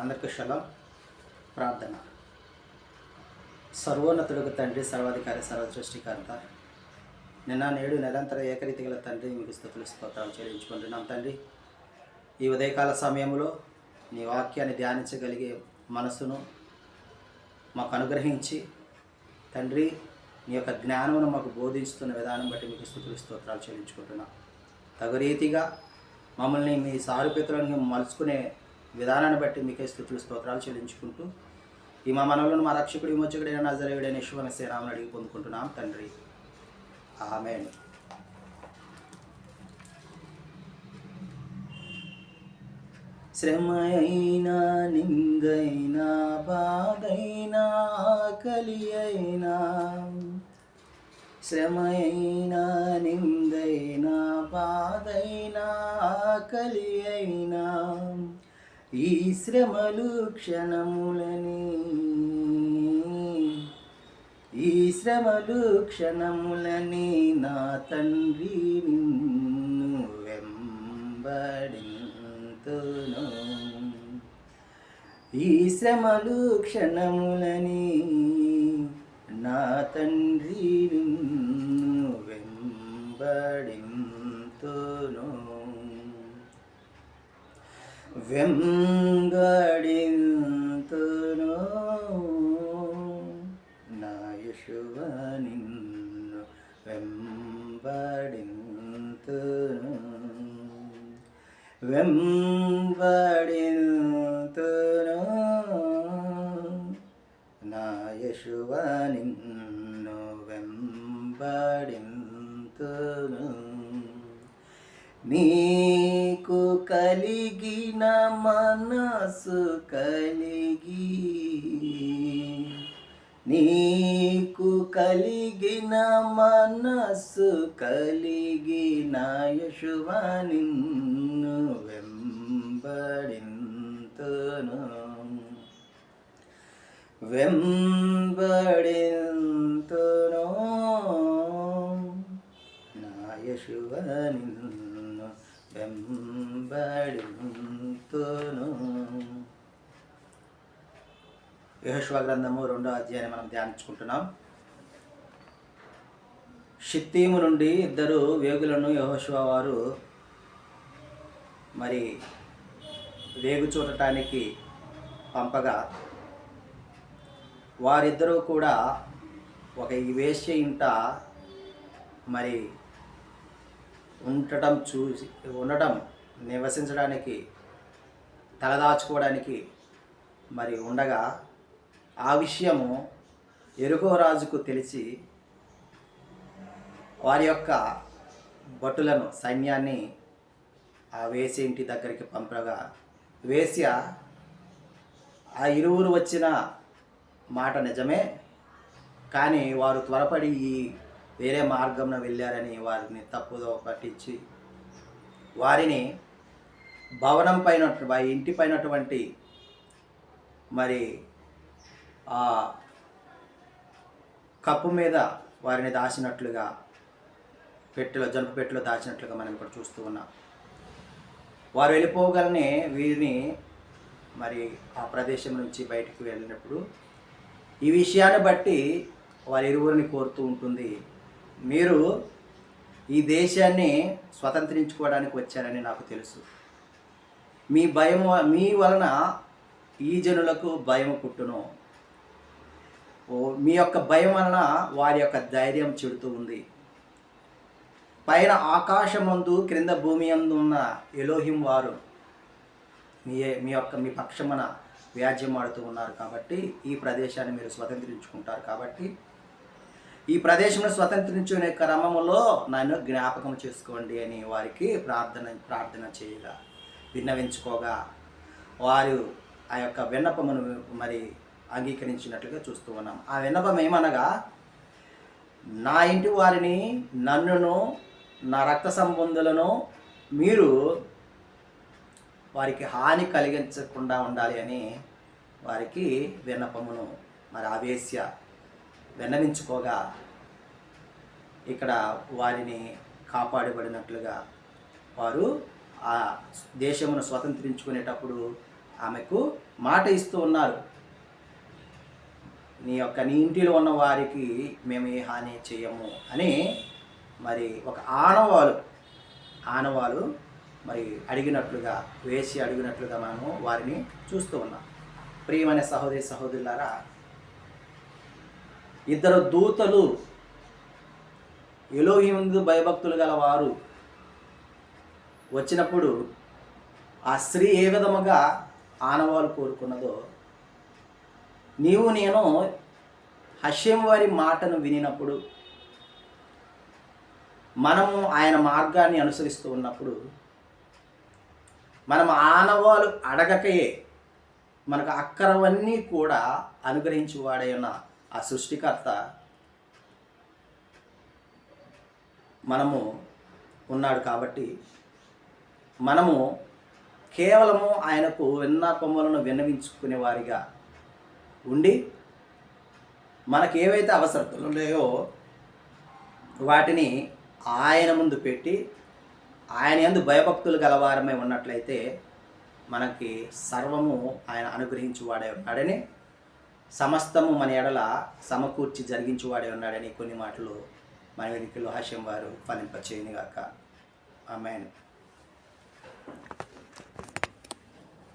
అందరికీ శలం ప్రార్థన. సర్వోన్నతుడుకు తండ్రి సర్వాధికారి సర్వసృష్టికర్త నిన్న నేడు నిరంతర ఏకరీతి గల తండ్రి మీకు స్థుతులు స్తోత్రాలు చెల్లించుకుంటున్నాం తండ్రి. ఈ ఉదయకాల సమయంలో నీ వాక్యాన్ని ధ్యానించగలిగే మనసును మాకు అనుగ్రహించి తండ్రి నీ యొక్క జ్ఞానమును మాకు బోధిస్తున్న విధానం బట్టి మీకు స్థుతులు స్తోత్రాలు చెల్లించుకుంటున్నాం. తగు రీతిగా మమ్మల్ని మీ సారూప్యతలను మలుచుకునే విధానాన్ని బట్టి మీకే స్థుతులు స్తోత్రాలు చెల్లించుకుంటూ ఈ మా మనవులను మా రక్షకుడు విమోచకుడైన నజరేయుడైన యశ్వన శ్రీరాముని అడిగి పొందుకుంటున్నాం. తండ్రి. ఆమె శ్రమైనా నిందైనా బాధైనా ఆకలి అయినా శ్రమైనా నిందైనా బాధైనా ఆకలి అయినా ఈ శ్రమలు క్షణములని. ఈ శ్రమలు క్షణములని నా తండ్రి నిన్ను వెంబడింతును. ఈ శ్రమలు క్షణములని నా తండ్రి నిన్ను వెంబడింతును. వెంగడింతును నా యశువ నిన్ను వెంబడింతును. వెంబడింతును. నా యశువ నిన్ను కలిగిన మనసు కలిగి నీకు కలిగిన మనస్సు కలిగిన యశువ నిన్ను వెంబడింతును వెంబడింతును నా యశువ నిన్ను వెంబడింతును. యహోశివ గ్రంథము రెండో అధ్యాయాన్ని మనం ధ్యానించుకుంటున్నాం. షిత్తీము నుండి ఇద్దరు వేగులను యహోశివ వారు మరి వేగు చూడటానికి పంపగా వారిద్దరూ కూడా ఒక ఈ వేశ్య ఇంట మరి ఉండటం చూసి ఉండటం నివసించడానికి తలదాచుకోవడానికి మరి ఉండగా ఆ విషయము ఎరుగో రాజుకు తెలిసి వారి యొక్క భటులను సైన్యాన్ని ఆ వేసి ఇంటి దగ్గరికి పంపగా వేశ్య ఆ ఇరువురు వచ్చిన మాట నిజమే కానీ వారు త్వరపడి ఈ వేరే మార్గంలో వెళ్ళారని వారిని తప్పుదో పట్టించి వారిని భవనం పైన వారి ఇంటి పైనటువంటి మరి ఆ కప్పు మీద వారిని దాచినట్లుగా పెట్టెలో జలుపు పెట్టెలో దాచినట్లుగా మనం ఇక్కడ చూస్తూ ఉన్నాం. వారు వెళ్ళిపోగలనే వీరిని మరి ఆ ప్రదేశం నుంచి బయటికి వెళ్ళినప్పుడు ఈ విషయాన్ని బట్టి వారి ఇరువురిని కోరుతూ ఉంటుంది. మీరు ఈ దేశాన్ని స్వతంత్రించుకోవడానికి వచ్చారని నాకు తెలుసు. మీ భయం మీ వలన ఈ జనులకు భయం పుట్టును. ఓ మీ యొక్క భయం వలన వారి యొక్క ధైర్యం చెడుతూ ఉంది. పైన ఆకాశమందు క్రింద భూమి అందు ఉన్న ఎలోహిం వారు మీ మీ యొక్క మీ పక్షమున వ్యాజ్యం ఆడుతూ ఉన్నారు కాబట్టి ఈ ప్రదేశాన్ని మీరు స్వతంత్రించుకుంటారు కాబట్టి ఈ ప్రదేశంలో స్వతంత్రించుకునే క్రమంలో నన్ను జ్ఞాపకం చేసుకోండి అని వారికి ప్రార్థన ప్రార్థన చేయగా విన్నవించుకోగా వారు ఆ యొక్క విన్నపమును మరి అంగీకరించినట్లుగా చూస్తూ ఉన్నాం. ఆ విన్నపం ఏమనగా నా ఇంటి వారిని నన్నును నా రక్త సంబంధులను మీరు వారికి హాని కలిగించకుండా ఉండాలి అని వారికి విన్నపమును మరి ఆవేశ్య విన్నవించుకోగా ఇక్కడ వారిని కాపాడబడినట్లుగా వారు ఆ దేశమును స్వతంత్రించుకునేటప్పుడు ఆమెకు మాట ఇస్తూ ఉన్నారు. నీ యొక్క నీ ఇంటిలో ఉన్న వారికి మేము ఏ హాని చేయము అని మరి ఒక ఆనవాలు ఆనవాలు మరి అడిగినట్లుగా వేసి అడిగినట్లుగా మనము వారిని చూస్తూ ఉన్నాం. ప్రియమైన సహోదరి సహోదరులారా ఇద్దరు దూతలు ఎలోహిందు భయభక్తులు గల వారు వచ్చినప్పుడు ఆ స్త్రీ ఏ విధముగా ఆనవాలు కోరుకున్నదో నీవు నేను హష్యం వారి మాటను వినినప్పుడు మనము ఆయన మార్గాన్ని అనుసరిస్తూ ఉన్నప్పుడు మనం ఆనవాలు అడగకయే మనకు అక్కరవన్నీ కూడా అనుగ్రహించి ఉన్న. ఆ సృష్టికర్త మనము ఉన్నాడు కాబట్టి మనము కేవలము ఆయనకు విన్న కొమ్మలను విన్నవించుకునే వారిగా ఉండి మనకు ఏవైతే అవసరతలు ఉన్నాయో వాటిని ఆయన ముందు పెట్టి ఆయన ఎందు భయభక్తులు గలవారమే ఉన్నట్లయితే మనకి సర్వము ఆయన అనుగ్రహించువాడే ఉన్నాడని సమస్తము మన ఎడల సమకూర్చి జరిగించువాడే ఉన్నాడని కొన్ని మాటలు మన వెనుకలో హాస్యం వారు ఫలింపచేయనిగాక. ఆమె